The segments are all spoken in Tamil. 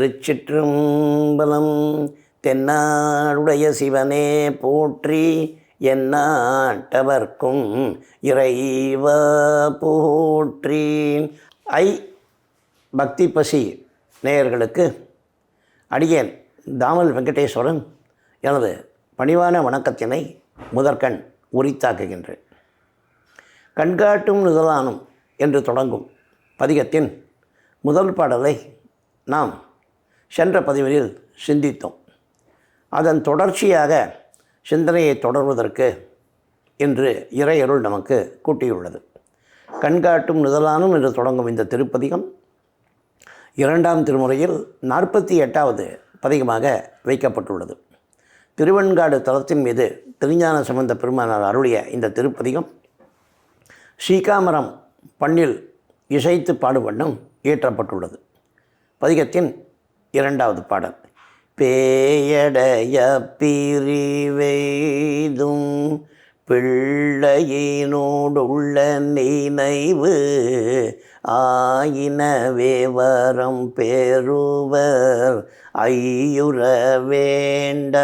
திருச்சிற்றம்பலம் தென்னாடுடைய சிவனே போற்றி எந்நாட்டவர்க்கும் இறைவா போற்றி. ஐ பக்தி பசி நேயர்களுக்கு அடியேன் தாமல் வெங்கடேஸ்வரன் எனது பணிவான வணக்கத்தினை முதற்கண் உரித்தாக்குகின்றேன். கண்காட்டும் நிதலானும் என்று தொடங்கும் பதிகத்தின் முதல் பாடலை நாம் சென்ற பதிவில் சிந்தித்தோம். அதன் தொடர்ச்சியாக சிந்தனையை தொடர்வதற்கு இன்று இறையருள் நமக்கு கூட்டியுள்ளது. கண்காட்டும் நிதலானும் என்று தொடங்கும் இந்த திருப்பதிகம். இரண்டாம் திருமுறையில் நாற்பத்தி எட்டாவது பதிகமாக வைக்கப்பட்டுள்ளது. திருவெண்காடு தலத்தின் மீது திருஞான சம்பந்த பெருமானார் அருளிய இந்த திருப்பதிகம் ஸ்ரீகாமரம் பண்ணில் இசைத்து பாடுவண்ணம் இயற்றப்பட்டுள்ளது. பதிகத்தின் இரண்டாவது பாடல். பேயடைய பிரிவெய்தும் பிள்ளையினோடுள்ள நினைவு ஆயினவே வரம் பெறுவர் ஐயுற வேண்ட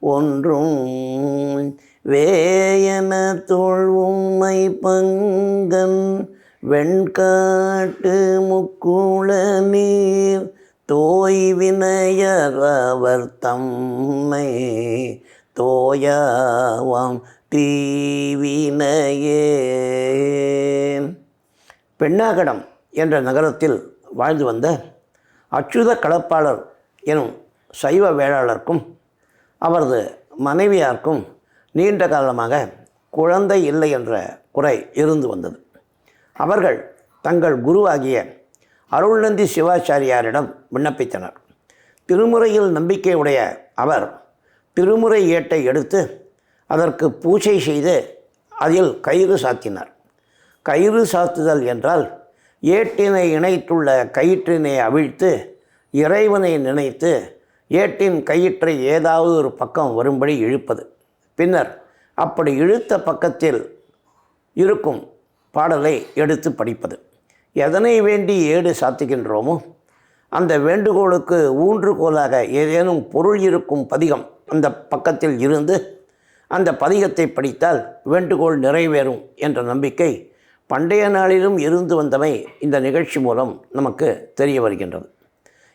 ஒன்றும் வேயன தொழ்வும்மை பங்கன் வெண்காட்டு முக்குள நீர் தோய்வினையர் அவர் தம்மை தோயாவாம் தீவினையே. பெண்ணாகடம் என்ற நகரத்தில் வாழ்ந்து வந்த அச்சுத களப்பாளர் எனும் சைவ வேளாளருக்கும் அவரது மனைவியாருக்கும் நீண்ட காலமாக குழந்தை இல்லை என்ற குறை இருந்து வந்தது. அவர்கள் தங்கள் குருவாகிய அருள்நந்தி சிவாச்சாரியாரிடம் விண்ணப்பித்தனர். திருமுறையில் நம்பிக்கையுடைய அவர் திருமுறை ஏட்டை எடுத்து அதற்கு பூஜை செய்து அதில் கயிறு சாத்தினார். கயிறு சாத்துதல் என்றால் ஏட்டினை இணைத்துள்ள கயிற்றினை அவிழ்த்து இறைவனை நினைத்து ஏட்டின் கயிற்றை ஏதாவது ஒரு பக்கம் வரும்படி இழுப்பது. பின்னர் அப்படி இழுத்த பக்கத்தில் இருக்கும் பாடலை எடுத்து படிப்பது. எதனை வேண்டி ஏடு சாத்துகின்றோமோ அந்த வேண்டுகோளுக்கு ஊன்றுகோலாக ஏதேனும் பொருள் இருக்கும் பதிகம் அந்த பக்கத்தில் இருந்து அந்த பதிகத்தை படித்தால் வேண்டுகோள் நிறைவேறும் என்ற நம்பிக்கை பண்டைய நாளிலும் இருந்து வந்தமை இந்த நிகழ்ச்சி மூலம் நமக்கு தெரிய வருகின்றது.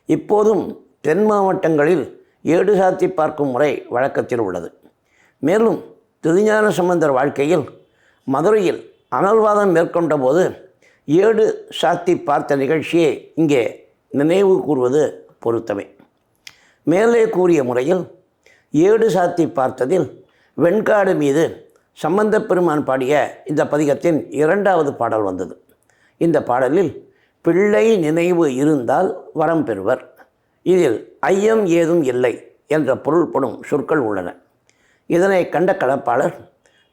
இப்போதும் தென் மாவட்டங்களில் ஏடு சாத்தி பார்க்கும் முறை வழக்கத்தில் உள்ளது. மேலும் திருஞான சம்பந்தர் வாழ்க்கையில் மதுரையில் அனல்வாதம் மேற்கொண்ட போது ஏடு சாத்தி பார்த்த நிகழ்ச்சியை இங்கே நினைவு கூறுவது பொருத்தமே. மேலே கூறிய முறையில் ஏடு சாத்தி பார்த்ததில் வெண்காடு மீது சம்பந்த பெருமான் பாடிய இந்த பதிகத்தின் இரண்டாவது பாடல் வந்தது. இந்த பாடலில் பிள்ளை நினைவு இருந்தால் வரம் பெறுவர். இதில் ஐயம் ஏதும் இல்லை என்ற பொருள்படும் சொற்கள் உள்ளன. இதனை கண்ட களப்பாளர்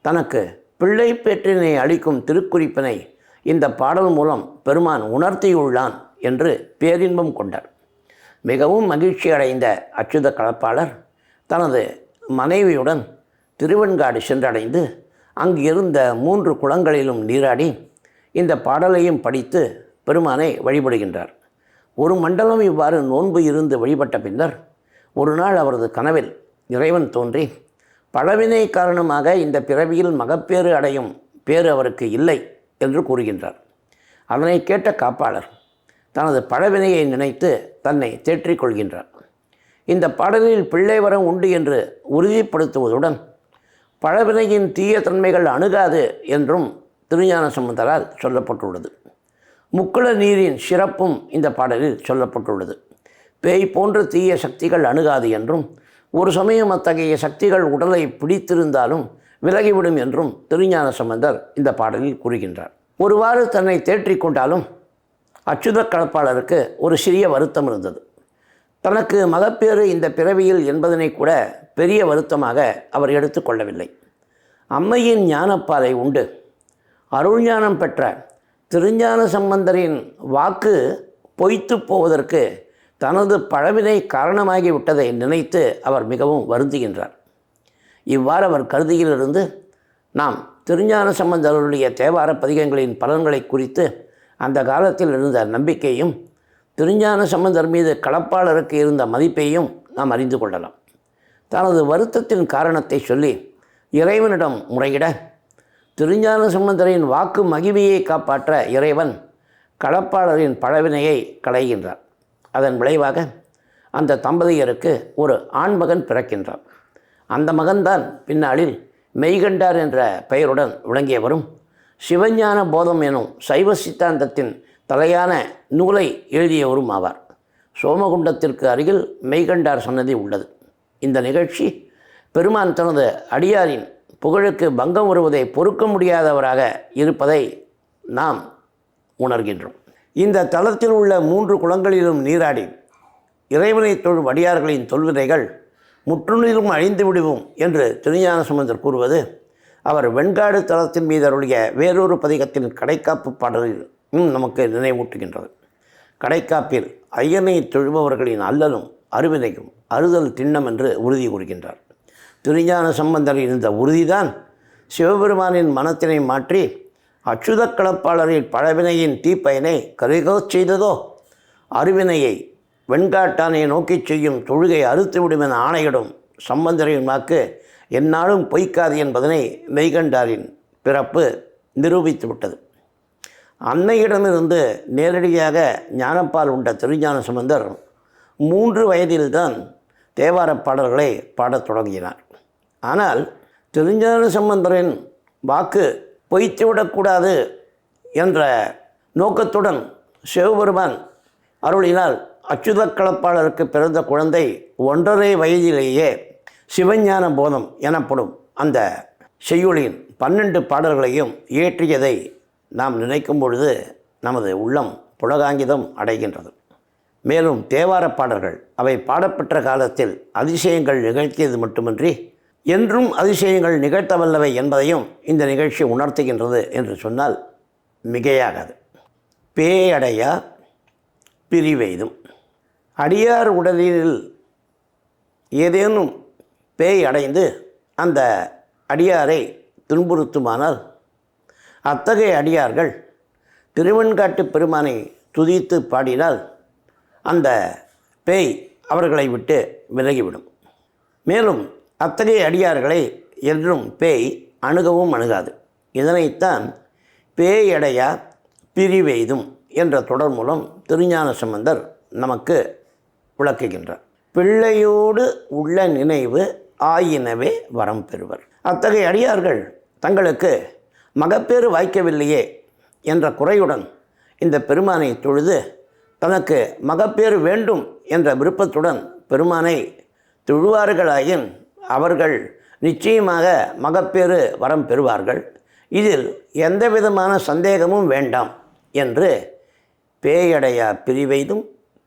தனக்கு பிள்ளை பெற்றினை அளிக்கும் திருக்குறிப்பினை இந்த பாடல் மூலம் பெருமான் உணர்த்தியுள்ளான் என்று பேரின்பம் கொண்டார். மிகவும் மகிழ்ச்சி அடைந்த அச்சுத கலப்பாளர் தனது மனைவியுடன் திருவெண்காடு சென்றடைந்து அங்கு இருந்த மூன்று குளங்களிலும் நீராடி இந்த பாடலையும் படித்து பெருமானை வழிபடுகின்றார். ஒரு மண்டலம் இவ்வாறு நோன்பு இருந்து வழிபட்ட பின்னர் ஒரு நாள் அவரது கனவில் இறைவன் தோன்றி பழவினை காரணமாக இந்த பிறவியில் மகப்பேறு அடையும் பேறு அவருக்கு இல்லை. என்று கூறுகின்றார். அதனை கேட்ட காப்பாளர் தனது பழவினையை நினைத்து தன்னை தேற்றிக் கொள்கின்றார் இந்த பாடலில் பிள்ளை வரம் உண்டு என்று உறுதிப்படுத்துவதுடன் பழவினையின் தீய தன்மைகள் அணுகாது என்றும் திருஞான சம்பந்தரால் சொல்லப்பட்டுள்ளது. முக்குள நீரின் சிறப்பும் இந்த பாடலில் சொல்லப்பட்டுள்ளது. பேய் போன்ற தீய சக்திகள் அணுகாது என்றும் ஒரு சமயம் அத்தகைய சக்திகள் உடலை பிடித்திருந்தாலும் விலகிவிடும் என்றும் திருஞான சம்பந்தர் இந்த பாடலில் கூறுகின்றார். ஒருவாறு தன்னை தேற்றிக் கொண்டாலும் அச்சுத கலப்பாளருக்கு ஒரு சிறிய வருத்தம் இருந்தது. தனக்கு மகப்பேறு இந்த பிறவியில் என்பதனை கூட பெரிய வருத்தமாக அவர் எடுத்துக்கொள்ளவில்லை அம்மையின் ஞானப்பாதை உண்டு. அருள்ஞானம் பெற்ற திருஞான சம்பந்தரின் வாக்கு பொய்த்து போவதற்கு தனது பழவினை காரணமாகி விட்டதை நினைத்து அவர் மிகவும் வருந்துகின்றார். இவ்வாறு அவர் கருதியிலிருந்து நாம் திருஞான சம்பந்தருடைய தேவார பதிகங்களின் பலன்களை குறித்து அந்த காலத்தில் இருந்த நம்பிக்கையும் திருஞான சம்பந்தர் மீது களப்பாளருக்கு இருந்த மதிப்பையும் நாம் அறிந்து கொள்ளலாம். தனது வருத்தத்தின் காரணத்தை சொல்லி இறைவனிடம் முறையிட திருஞான சம்பந்தரின் வாக்கு மகிமையை காப்பாற்ற இறைவன் களப்பாளரின் பழவினையை களைகின்றார். அதன் விளைவாக அந்த தம்பதியருக்கு ஒரு ஆண்மகன் பிறக்கின்றார். அந்த மகன்தான் பின்னாளில் மெய்கண்டார் என்ற பெயருடன் விளங்கியவரும் சிவஞான போதம் எனும் சைவ சித்தாந்தத்தின் தலையான நூலை எழுதியவரும் ஆவார். சோமகுண்டத்திற்கு அருகில் மெய்கண்டார் சன்னதி உள்ளது. இந்த நிகழ்ச்சி பெருமான் தனது அடியாரின் புகழுக்கு பங்கம் வருவதை பொறுக்க முடியாதவராக இருப்பதை நாம் உணர்கின்றோம். இந்த தளத்தில் உள்ள மூன்று குளங்களிலும் நீராடி இறைவனை தொழும் அடியார்களின் தொல்வினைகள் முற்றுநிலும் அழிந்து விடுவோம் என்று திருஞான சம்பந்தர் கூறுவது அவர் வெண்காடு தளத்தின் மீது அருளிய வேறொரு பதிகத்தின் கடைக்காப்பு பாடலில் நமக்கு நினைவூட்டுகின்றது. கடைக்காப்பில் ஐயனை தொழுபவர்களின் அல்லலும் அருவினையும் அறுதல் திண்ணம் என்று உறுதி கூறுகின்றார். திருஞான சம்பந்தரின் இந்த உறுதிதான் சிவபெருமானின் மனத்தினை மாற்றி அச்சுத கலப்பாளரின் பழவினையின் தீப்பயனை கருகோச் செய்ததோ? அருவினையை வெண்காட்டானை நோக்கிச் செய்யும் தொழுகை அறுத்துவிடும் என ஆணையிடும் சம்பந்தரின் வாக்கு என்னாலும் பொய்க்காது என்பதனை மெய்கண்டாரின் பிறப்பு நிரூபித்து விட்டது. அன்னையிடமிருந்து நேரடியாக ஞானப்பால் உண்ட திருஞான சம்பந்தர் மூன்று வயதில்தான் தேவாரப் பாடல்களை பாடத் தொடங்கினார். ஆனால் திருஞான சம்பந்தரின் வாக்கு பொய்த்துவிடக்கூடாது என்ற நோக்கத்துடன் சிவபெருமான் அருளினால் அச்சுத கலப்பாளருக்கு பிறந்த குழந்தை ஒன்றரை வயதிலேயே சிவஞான போதம் எனப்படும் அந்த செய்யுளின் பன்னெண்டு பாடல்களையும் இயற்றியதை நாம் நினைக்கும் பொழுது நமது உள்ளம் புலகாங்கிதம் அடைகின்றது. மேலும் தேவார பாடல்கள் அவை பாடப்பெற்ற காலத்தில் அதிசயங்கள் நிகழ்த்தியது மட்டுமின்றி என்றும் அதிசயங்கள் நிகழ்த்தவல்லவை என்பதையும் இந்த நிகழ்ச்சி உணர்த்துகின்றது என்று சொன்னால் மிகையாகாது. பேயடையா பிரிவெய்தும். அடியார் உடலில் ஏதேனும் பேய் அடைந்து அந்த அடியாரை துன்புறுத்துமானால் அத்தகைய அடியார்கள் திருவெண்காட்டு பெருமானை துதித்து பாடினால் அந்த பேய் அவர்களை விட்டு விலகிவிடும். மேலும் அத்தகைய அடியார்களை என்றும் பேய் அணுகவும் அணுகாது. இதனைத்தான் பேயடையா பிரிவெய்தும் என்ற தொடர் மூலம் திருஞான சம்பந்தர் நமக்கு விளக்குகின்றார். பிள்ளையோடு உள்ள நினைவு ஆயினவே வரம் பெறுவர். அத்தகைய அடியார்கள் தங்களுக்கு மகப்பேறு வாய்க்கவில்லையே என்ற குறையுடன் இந்த பெருமானை தொழுது தனக்கு மகப்பேறு வேண்டும் என்ற விருப்பத்துடன் பெருமானை தொழுவார்களாயின் அவர்கள் நிச்சயமாக மகப்பேறு வரம் பெறுவார்கள். இதில் எந்த விதமான சந்தேகமும் வேண்டாம் என்று பேயடையா பிரிவெய்தும்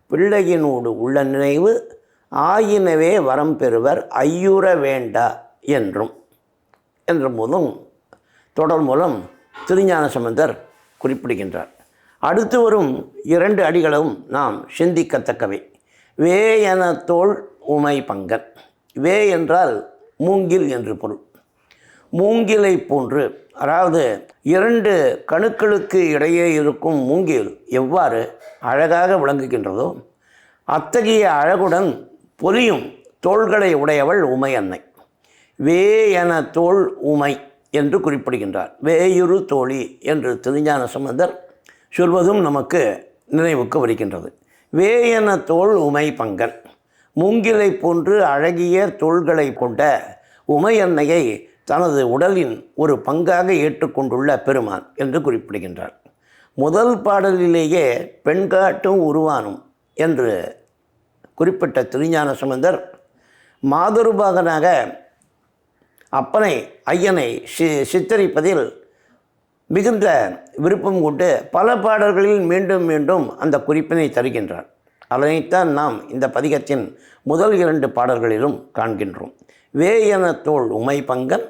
பிள்ளையினோடு உள்ள நினைவு ஆயினவே வரம் பெறுவர் ஐயுற வேண்டா என்றும். என்ற போதும் தொடர் மூலம் திருஞான சம்பந்தர் குறிப்பிடுகின்றார். அடுத்து வரும் இரண்டு அடிகளும் நாம் சிந்திக்கத்தக்கவை. வே என தோல் உமை பங்கன். வே என்றால் மூங்கில் என்று பொருள். மூங்கிலை போன்று அதாவது இரண்டு கணுக்களுக்கு இடையே இருக்கும் மூங்கில் எவ்வாறு அழகாக விளங்குகின்றதோ அத்தகைய அழகுடன் பொலியும் தோள்களை உடையவள் உமை அன்னை வே என தோல் உமை என்று குறிப்பிடுகின்றார். வேயுரு தோழி என்று திருஞான சம்பந்தர் சொல்வதும் நமக்கு நினைவுக்கு வருகின்றது. வே என தோல் உமை பங்கன் மூங்கிலை போன்று அழகிய தோள்களை கொண்ட உமையன்னையை தனது உடலின் ஒரு பங்காக ஏற்றுக்கொண்டுள்ள பெருமான் என்று குறிப்பிடுகின்றார். முதல் பாடலிலேயே பெண்காட்டும் உருவானும் என்று குறிப்பிட்ட திருஞான சுமந்தர் மாதருபாகனாக அப்பனை ஐயனை சி சித்தரிப்பதில் மிகுந்த விருப்பம் கொண்டு பல பாடல்களில் மீண்டும் மீண்டும் அந்த குறிப்பினை தருகின்றார். அதனைத்தான் நாம் இந்த பதிகத்தின் முதல் இரண்டு பாடல்களிலும் காண்கின்றோம். வேயனத்தோள் என உமை பங்கன்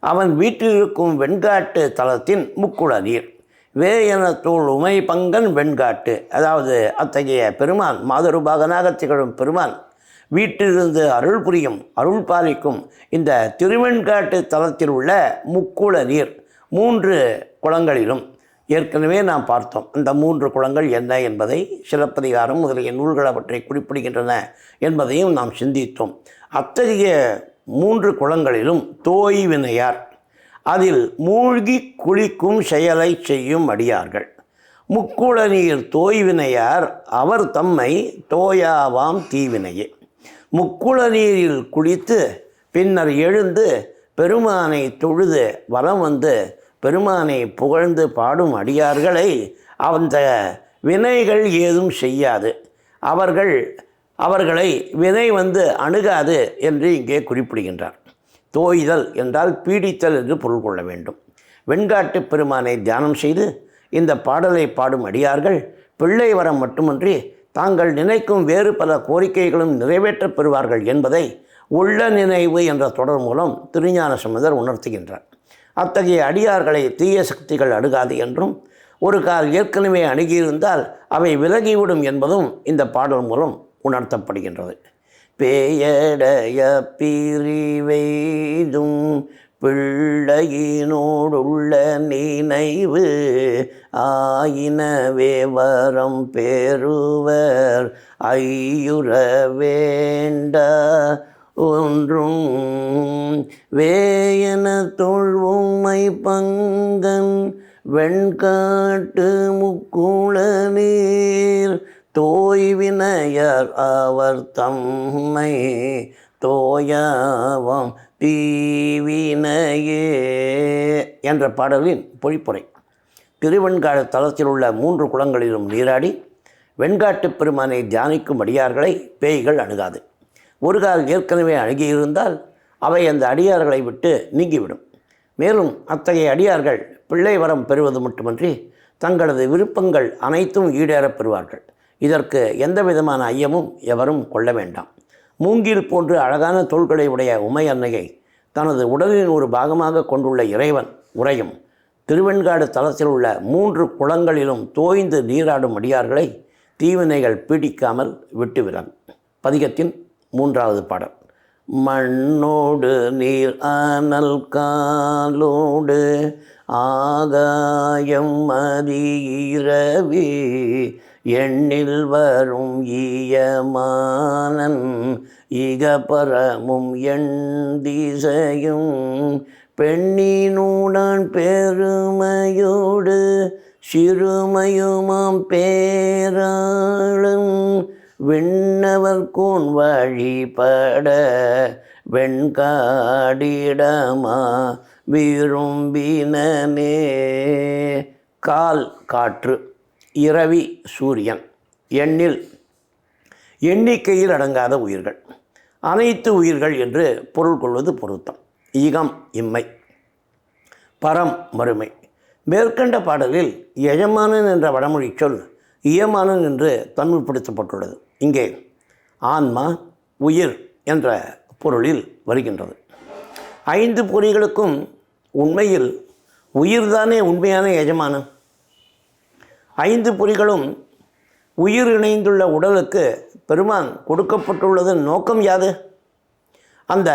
அவன் வீட்டில் இருக்கும் வெண்காட்டு தலத்தின் முக்குள நீர் வே உமை பங்கன் வெண்காட்டு அதாவது அத்தகைய பெருமான் மாதருபாகனாக திகழும் பெருமான் வீட்டிலிருந்து அருள் புரியும் அருள் பாலிக்கும் இந்த திருவெண்காட்டு தலத்தில் உள்ள முக்குள நீர் மூன்று குளங்களிலும் ஏற்கனவே நாம் பார்த்தோம். அந்த மூன்று குளங்கள் என்ன என்பதை சிலப்பதிகாரம் முதலிய நூல்கள் அவற்றை குறிப்பிடுகின்றன என்பதையும் நாம் சிந்தித்தோம். அத்தகைய மூன்று குளங்களிலும் தோய் வினையார். அதில் மூழ்கி குளிக்கும் செயலை செய்யும் அடியார்கள். முக்குள நீர் தோய்வினையார் அவர் தம்மை தோயாவாம் தீவினையே. முக்குள நீரில் குளித்து பின்னர் எழுந்து பெருமானை தொழுது வலம் வந்து பெருமானை புகழ்ந்து பாடும் அடியார்களை அந்த வினைகள் ஏதும் செய்யாது. அவர்கள் அவர்களை வினை வந்து அணுகாது என்று இங்கே குறிப்பிடுகின்றார். தோய்தல் என்றால் பீடித்தல் என்று பொருள் கொள்ள வேண்டும். வெண்காட்டு பெருமானை தியானம் செய்து இந்த பாடலை பாடும் அடியார்கள் பிள்ளை வரம் மட்டுமன்றி தாங்கள் நினைக்கும் வேறு பல கோரிக்கைகளும் நிறைவேற்றப் பெறுவார்கள் என்பதை உள்ள நினைவு என்ற தொடர் மூலம் திருஞான சம்பந்தர் உணர்த்துகின்றார். அத்தகைய அடியார்களை தீய சக்திகள் அணுகாது என்றும் ஒரு கால் ஏற்கனவே அணுகியிருந்தால் அவை விலகிவிடும் என்பதும் இந்த பாடல் மூலம் உணர்த்தப்படுகின்றது. பேயடைய பிரிவெய்தும் பிள்ளையினோடுள்ள நினைவு ஆயினவே வரம் பெறுவர். ஐயுற வேண்ட ஒன்றும் வேயன தொழ்வுமை பங்கன் வெண்காட்டு முக்குள நீர். தோய்வினையர் அவர் தம்மை தோயவம் தீவினையே என்ற பாடலின் பொழிப்புரை. திருவெண்காடு தலத்தில் உள்ள மூன்று குளங்களிலும் நீராடி வெண்காட்டுப் பெருமானை தியானிக்கும் அடியார்களை பேய்கள் அணுகாது. ஒரு கால் ஏற்கனவே அணுகியிருந்தால் அவை அந்த அடியார்களை விட்டு நீங்கிவிடும். மேலும் அத்தகைய அடியார்கள் பிள்ளை வரம் பெறுவது மட்டுமன்றி தங்களது விருப்பங்கள் அனைத்தும் ஈடேறப் பெறுவார்கள். இதற்கு எந்த விதமான ஐயமும் எவரும் கொள்ள வேண்டாம். மூங்கில் போன்று அழகான தோள்களை உடைய உமை அன்னையை தனது உடலின் ஒரு பாகமாக கொண்டுள்ள இறைவன் உறையும் திருவெண்காடு தலத்தில் உள்ள மூன்று குளங்களிலும் தோய்ந்து நீராடும் அடியார்களை தீவினைகள் பீடிக்காமல் விட்டுவிடும் பதிகத்தின் மூன்றாவது பாடல் மண்ணோடு நீர் ஆனல் காலோடு ஆகாயம் மதியிரவி எண்ணில் வரும் ஈயமானன் இகபரமும் எண் திசையும் பெண்ணினூடான் பெருமையோடு சிறுமையுமாம் பேராளும் விண்ணவர் கோன் வழிபட வெண்காடிடமா விரும்பினே கால் காற்று. இரவி சூரியன் எண்ணில் எண்ணிக்கையில் அடங்காத உயிர்கள். அனைத்து உயிர்கள் என்று பொருள் கொள்வது பொருத்தம். ஈகம் இம்மை. பரம் மறுமை. மேற்கண்ட பாடலில் எஜமானன் என்ற வடமொழி சொல் இயமானன் என்று தமிழ்படுத்தப்பட்டுள்ளது. இங்கே ஆன்மா உயிர் என்ற பொருளில் வருகின்றது. ஐந்து பொறிகளுக்கும் உண்மையில் உயிர்தானே உண்மையான எஜமானன் ஐந்து பொறிகளும் உயிர் இணைந்துள்ள உடலுக்கு பெருமான் கொடுக்கப்பட்டுள்ளதன் நோக்கம் யாது? அந்த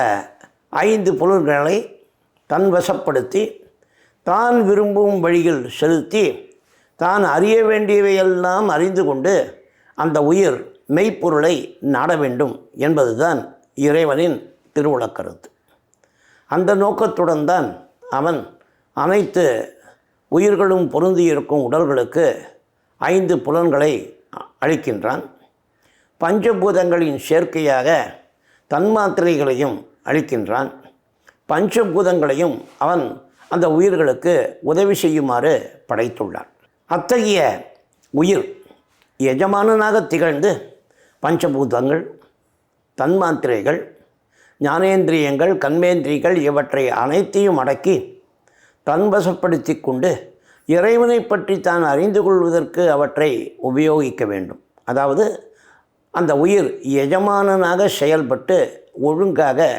ஐந்து பொருள்களை தன் வசப்படுத்தி தான் விரும்பும் வழியில் செலுத்தி தான் அறிய வேண்டியவையெல்லாம் அறிந்து கொண்டு அந்த உயிர் மெய்ப்பொருளை நாட வேண்டும் என்பதுதான் இறைவனின் திருவுளக்கருத்து. அந்த நோக்கத்துடன் தான் அவன் அனைத்து உயிர்களும் பொருந்தியிருக்கும் உடல்களுக்கு ஐந்து புலன்களை அளிக்கின்றான் பஞ்சபூதங்களின் சேர்க்கையாக தன்மாத்திரைகளையும் அளிக்கின்றான் பஞ்சபூதங்களையும் அவன் அந்த உயிர்களுக்கு உதவி செய்யுமாறு படைத்துள்ளான். அத்தகைய உயிர் எஜமானனாக திகழ்ந்து பஞ்சபூதங்கள் தன்மாத்திரைகள் ஞானேந்திரியங்கள் கண்மேந்திரிகள் இவற்றை அனைத்தையும் அடக்கி தன்வசப்படுத்தி கொண்டு இறைவனை பற்றி தான் அறிந்து கொள்வதற்கு அவற்றை உபயோகிக்க வேண்டும். அதாவது அந்த உயிர் எஜமானனாக செயல்பட்டு ஒழுங்காக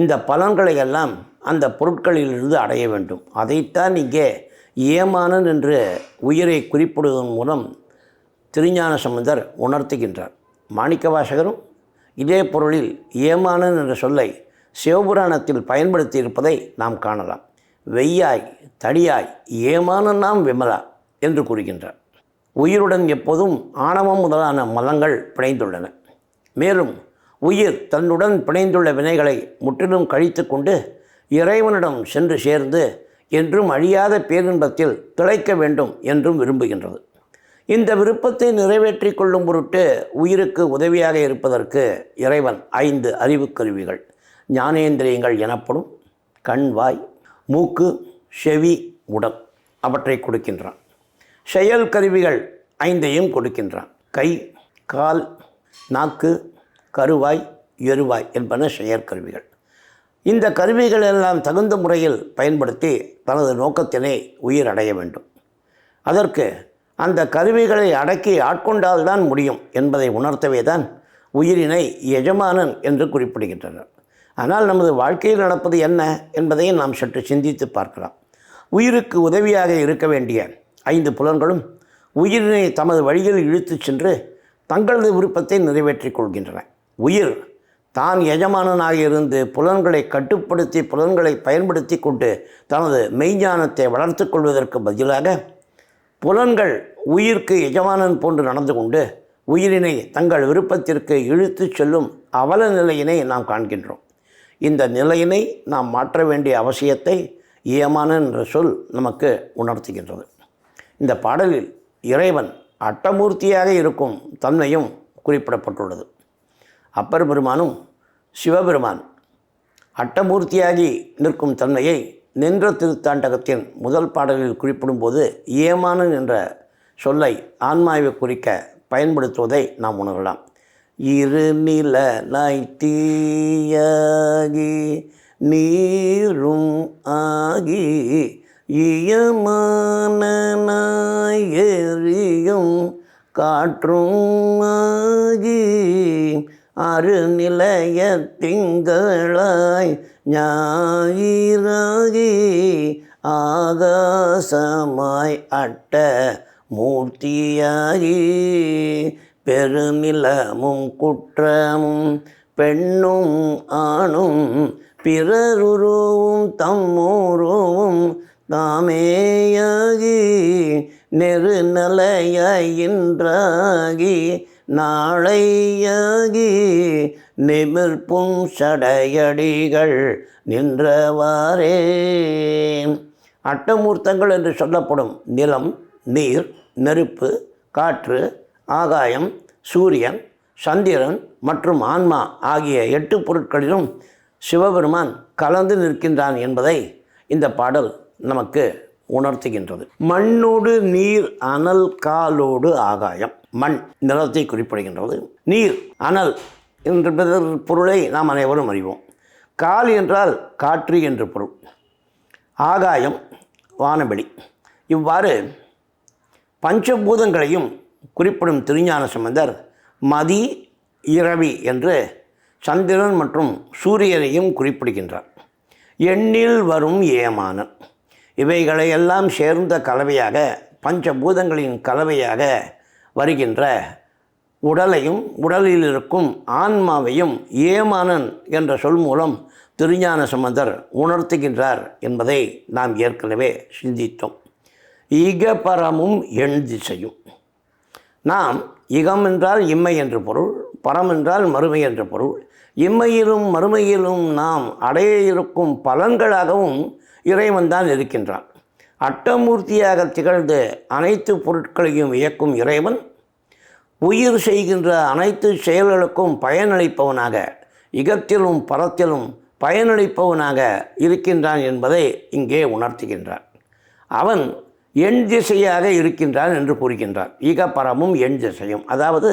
இந்த பலன்களை எல்லாம் அந்த பொருட்களிலிருந்து அடைய வேண்டும். அதைத்தான் இங்கே ஏமானன் என்று உயிரை குறிப்பிடுவதன் மூலம் திருஞான சம்பந்தர் உணர்த்துகின்றார். மாணிக்கவாசகரும் இதே பொருளில் ஏமானன் என்ற சொல்லை சிவபுராணத்தில் பயன்படுத்தி இருப்பதை நாம் காணலாம். வெய்யாய் தடியாய் ஏமான நாம் விமலா என்று கூறுகின்றார். உயிருடன் எப்போதும் ஆணவம் முதலான மலங்கள் பிணைந்துள்ளன. மேலும் உயிர் தன்னுடன் பிணைந்துள்ள வினைகளை முற்றிலும் கழித்து கொண்டு இறைவனிடம் சென்று சேர்ந்து என்றும் அழியாத பேரின்பத்தில் திளைக்க வேண்டும் என்றும் விரும்புகின்றது. இந்த விருப்பத்தை நிறைவேற்றி கொள்ளும் பொருட்டு உயிருக்கு உதவியாக இருப்பதற்கு இறைவன் ஐந்து அறிவுக் கருவிகள் ஞானேந்திரியங்கள் எனப்படும் கண் வாய் மூக்கு செவி உடல் அவற்றை கொடுக்கின்றான். செயல் கருவிகள் ஐந்தையும் கொடுக்கின்றான். கை கால் நாக்கு கருவாய் எருவாய் என்பன செயற்கருவிகள் இந்த கருவிகள் எல்லாம் தகுந்த முறையில் பயன்படுத்தி தனது நோக்கத்தினை உயிர் அடைய வேண்டும். அதற்கு அந்த கருவிகளை அடக்கி ஆட்கொண்டால்தான் முடியும் என்பதை உணர்த்தவே தான் உயிரினை எஜமானன் என்று குறிப்பிடுகின்றனர். ஆனால் நமது வாழ்க்கையில் நடப்பது என்ன என்பதையும் நாம் சற்று சிந்தித்து பார்க்கலாம். உயிருக்கு உதவியாக இருக்க வேண்டிய ஐந்து புலன்களும் உயிரினை தமது வழியில் இழுத்துச் சென்று தங்களது விருப்பத்தை நிறைவேற்றிக் கொள்கின்றன. உயிர் தான் எஜமானனாக இருந்து புலன்களை கட்டுப்படுத்தி புலன்களை பயன்படுத்தி கொண்டு தனது மெய்ஞானத்தை வளர்த்து கொள்வதற்கு பதிலாக புலன்கள் உயிர்க்கு எஜமானன் போன்று நடந்து கொண்டு உயிரினை தங்கள் விருப்பத்திற்கு இழுத்துச் செல்லும் அவல நிலையினை நாம் காண்கின்றோம். இந்த நிலையினை நாம் மாற்ற வேண்டிய அவசியத்தை ஏமானன் என்ற சொல் நமக்கு உணர்த்துகின்றது. இந்த பாடலில் இறைவன் அட்டமூர்த்தியாக இருக்கும் தன்மையும் குறிப்பிடப்பட்டுள்ளது. அப்பர் பெருமானும் சிவபெருமான் அட்டமூர்த்தியாகி நிற்கும் தன்மையை நின்ற திருத்தாண்டகத்தின் முதல் பாடலில் குறிப்பிடும்போது ஏமானன் என்ற சொல்லை ஆன்மாவை குறிக்க பயன்படுத்துவதை நாம் உணரலாம். இருநில நில நீரும் ஆகி இயமானனாய் எரியும் காற்றும் ஆகி அருநிலைய திங்களாய் ஞாயிறாகி ஆகாசமாய் அட்ட மூர்த்தியாகி பெருநிலமும் குற்றமும் பெண்ணும் ஆணும் பிறருருவும் தம்முருவும் தாமேயாகி நெருநலையின்றாகி நாளையாகி நிமிர்ப்பும் சடையடிகள் நின்றவாறே. அட்டமூர்த்தங்கள் என்று சொல்லப்படும் நிலம் நீர் நெருப்பு காற்று ஆகாயம் சூரியன் சந்திரன் மற்றும் ஆன்மா ஆகிய எட்டு பொருட்களிலும் சிவபெருமான் கலந்து நிற்கின்றான் என்பதை இந்த பாடல் நமக்கு உணர்த்துகின்றது. மண்ணோடு நீர் அனல் காலோடு ஆகாயம். மண் நிலத்தை குறிப்பிடுகின்றது. நீர் அனல் என்ற பொருளை நாம் அனைவரும் அறிவோம். கால் என்றால் காற்று என்று பொருள். ஆகாயம் வானவெளி. இவ்வாறு பஞ்சபூதங்களையும் குறிப்பிடும் திருஞான சம்பந்தர் மதி இரவி என்று சந்திரன் மற்றும் சூரியனையும் குறிப்பிடுகின்றார். எண்ணில் வரும் ஏமானன். இவைகளையெல்லாம் சேர்ந்த கலவையாக பஞ்சபூதங்களின் கலவையாக வருகின்ற உடலையும் உடலில் இருக்கும் ஆன்மாவையும் ஏமானன் என்ற சொல் மூலம் திருஞான சம்பந்தர் உணர்த்துகின்றார் என்பதை நாம் ஏற்கனவே சிந்தித்தோம். இகபரமும் எண் திசையும். நாம் இகம் என்றால் இம்மை என்று பொருள் பரம் என்றால் மறுமை என்ற பொருள். இம்மையிலும் மறுமையிலும் நாம் அடைய இருக்கும் பலன்களாகவும் இறைவன் தான் இருக்கின்றான். அட்டமூர்த்தியாக திகழ்ந்து அனைத்து பொருட்களையும் இயக்கும் இறைவன் உயிர் செய்கின்ற அனைத்து செயல்களுக்கும் பயனளிப்பவனாக இகத்திலும் பரத்திலும் பயனளிப்பவனாக இருக்கின்றான் என்பதை இங்கே உணர்த்துகின்றான். அவன் எண் திசையாக இருக்கின்றான் என்று கூறுகின்றார் ஈக பரமும் எண் திசையும். அதாவது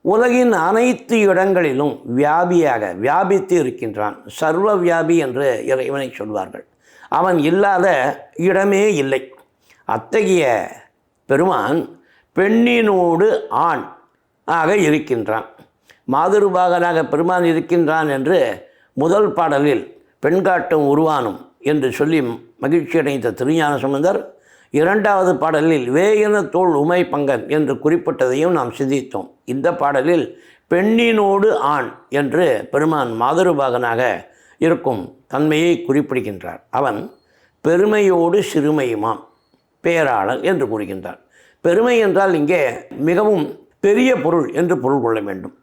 உலகின் அனைத்து இடங்களிலும் வியாபியாக வியாபித்து இருக்கின்றான். சர்வ வியாபி என்று இறைவனை சொல்வார்கள். அவன் இல்லாத இடமே இல்லை. அத்தகைய பெருமான் பெண்ணினோடு ஆண் ஆக இருக்கின்றான். மாதுருபாகனாக பெருமான் இருக்கின்றான் என்று முதல் பாடலில் பெண்காட்டும் உருவானும் என்று சொல்லி மகிழ்ச்சியடைந்த திருஞான சம்பந்தர் இரண்டாவது பாடலில் வேயன தோல் உமை பங்கன் என்று குறிப்பிட்டதையும் நாம் சிந்தித்தோம். இந்த பாடலில் பெண்ணினோடு ஆண் என்று பெருமான் மாதுருபாகனாக இருக்கும் தன்மையை குறிப்பிடுகின்றார். அவன் பெருமையோடு சிறுமையுமாம் பேராளன் என்று கூறுகின்றார். பெருமை என்றால் இங்கே மிகவும் பெரிய பொருள் என்று பொருள் கொள்ள வேண்டும்.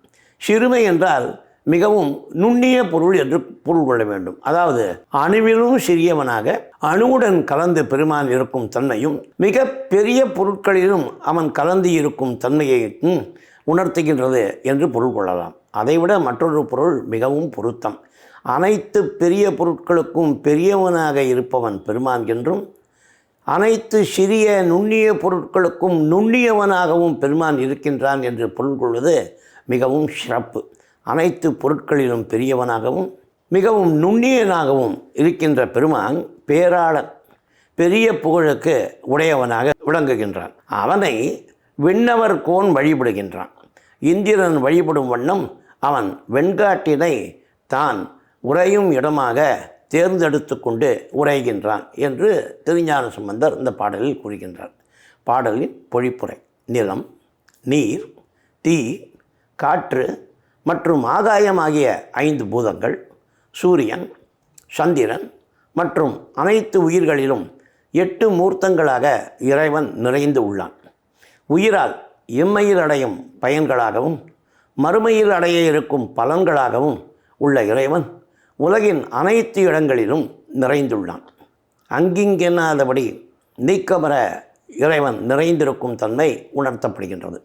சிறுமை என்றால் மிகவும் நுண்ணிய பொருள் என்று பொருள் கொள்ள வேண்டும். அதாவது அணுவிலும் சிறியவனாக அணுவுடன் கலந்து பெருமான் இருக்கும் தன்மையும் மிக பெரிய பொருட்களிலும் அவன் கலந்து இருக்கும் தன்மையையும் உணர்த்துகின்றது என்று பொருள் கொள்ளலாம். அதைவிட மற்றொரு பொருள் மிகவும் பொருத்தம். அனைத்து பெரிய பொருட்களுக்கும் பெரியவனாக இருப்பவன் பெருமான் என்றும் அனைத்து சிறிய நுண்ணிய பொருட்களுக்கும் நுண்ணியவனாகவும் பெருமான் இருக்கின்றான் என்று பொருள் கொள்வது மிகவும் சிறப்பு. அனைத்து பொருட்களிலும் பெரியவனாகவும் மிகவும் நுண்ணியனாகவும் இருக்கின்ற பெருமான் பேராளன் பெரிய புகழுக்கு உடையவனாக விளங்குகின்றான். அவனை விண்ணவர் கோன் வழிபடுகின்றான். இந்திரன் வழிபடும் வண்ணம் அவன் வெண்காட்டினை தான் உறையும் இடமாக தேர்ந்தெடுத்து கொண்டு உரைகின்றான் என்று திருஞான சம்பந்தர் இந்த பாடலில் கூறுகின்றார். பாடலின் பொழிப்புரை நிலம் நீர் தீ காற்று மற்றும் ஆகாயம் ஆகிய ஐந்து பூதங்கள் சூரியன் சந்திரன் மற்றும் அனைத்து உயிர்களிலும் எட்டு மூர்த்தங்களாக இறைவன் நிறைந்து உள்ளான். உயிரால் எம்மையில் அடையும் பயன்களாகவும் மறுமையில் அடைய இருக்கும் பலன்களாகவும் உள்ள இறைவன் உலகின் அனைத்து இடங்களிலும் நிறைந்துள்ளான். அங்கிங்கென்னாதபடி நீக்கமர இறைவன் நிறைந்திருக்கும் தன்மை உணர்த்தப்படுகின்றது.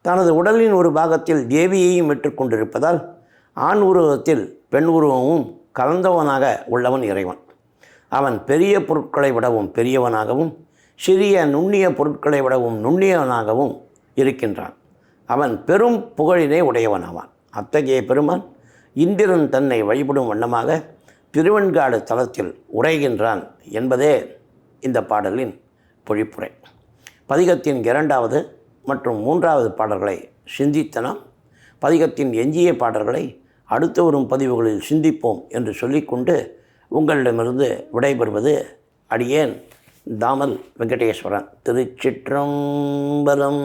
தனது உடலின் ஒரு பாகத்தில் தேவியையும் பெற்றுக்கொண்டிருப்பதால் ஆண் உருவத்தில் பெண் உருவமும் கலந்தவனாக உள்ளவன் இறைவன். அவன் பெரிய பொருட்களை விடவும் பெரியவனாகவும் சிறிய நுண்ணிய பொருட்களை விடவும் நுண்ணியவனாகவும் இருக்கின்றான். அவன் பெரும் புகழினை உடையவனாவான். அத்தகைய பெருமான் இந்திரன் தன்னை வழிபடும் வண்ணமாக திருவெண்காடு தலத்தில் உரைகின்றான் என்பதே இந்த பாடலின் பொழிப்புரை. பதிகத்தின் இரண்டாவது மற்றும் மூன்றாவது பாடல்களை சிந்தித்தனம் பதிகத்தின் எஞ்சிய பாடல்களை அடுத்து வரும் பதிவுகளில் சிந்திப்போம் என்று சொல்லிக்கொண்டு உங்களிடமிருந்து விடைபெறுவது அடியேன் தாமல் வெங்கடேஸ்வரன். திருச்சிற்றம்பலம்